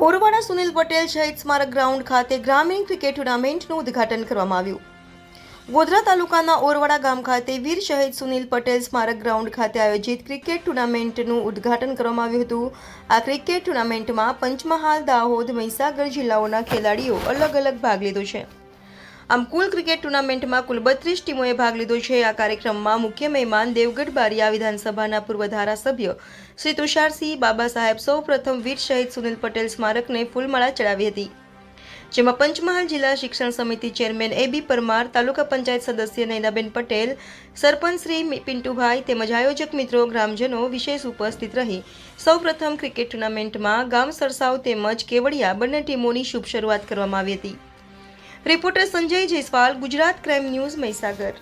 મહેસાણાના સુનિલ પટેલ શહીદ સ્મારક ગ્રાઉન્ડ ખાતે ગ્રામીણ ક્રિકેટ ટુર્નામેન્ટનું ઉદ્ઘાટન કરવામાં આવ્યું. ગોધરા તાલુકાના ઓરવાડા ગામ ખાતે વીર શહીદ સુનિલ પટેલ સ્મારક ગ્રાઉન્ડ ખાતે આયોજિત ક્રિકેટ ટુર્નામેન્ટનું ઉદ્ઘાટન કરવામાં આવ્યું હતું. આ ક્રિકેટ ટુર્નામેન્ટમાં પંચમહાલ, દાહોદ, મહીસાગર જિલ્લાઓના ખેલાડીઓ અલગ અલગ ભાગ લીધો છે. આમ કુલ ક્રિકેટ ટુર્નામેન્ટમાં કુલ બત્રીસ ટીમોએ ભાગ લીધો છે. આ કાર્યક્રમમાં મુખ્ય મહેમાન દેવગઢ બારિયા વિધાનસભાના પૂર્વ ધારાસભ્ય શ્રી તુષારસિંહ બાબા સાહેબ સૌ પ્રથમ વીર શહીદ સુનિલ પટેલ સ્મારકને ફૂલમાળા ચડાવી હતી. જેમાં પંચમહાલ જિલ્લા શિક્ષણ સમિતિ chairman A B Parmar, taluka panchayat સદસ્ય નૈનાબેન પટેલ, સરપંચ શ્રી પિન્ટુભાઈ તેમજ આયોજક મિત્રો, ગ્રામજનો વિશેષ ઉપસ્થિત રહી. સૌપ્રથમ ક્રિકેટ ટુર્નામેન્ટમાં ગામ સરસાવ તેમજ કેવડિયા બંને ટીમોની શુભ શરૂઆત કરવામાં આવી હતી. Reporter Sanjay Jaiswal Gujarat crime news Mahisagar.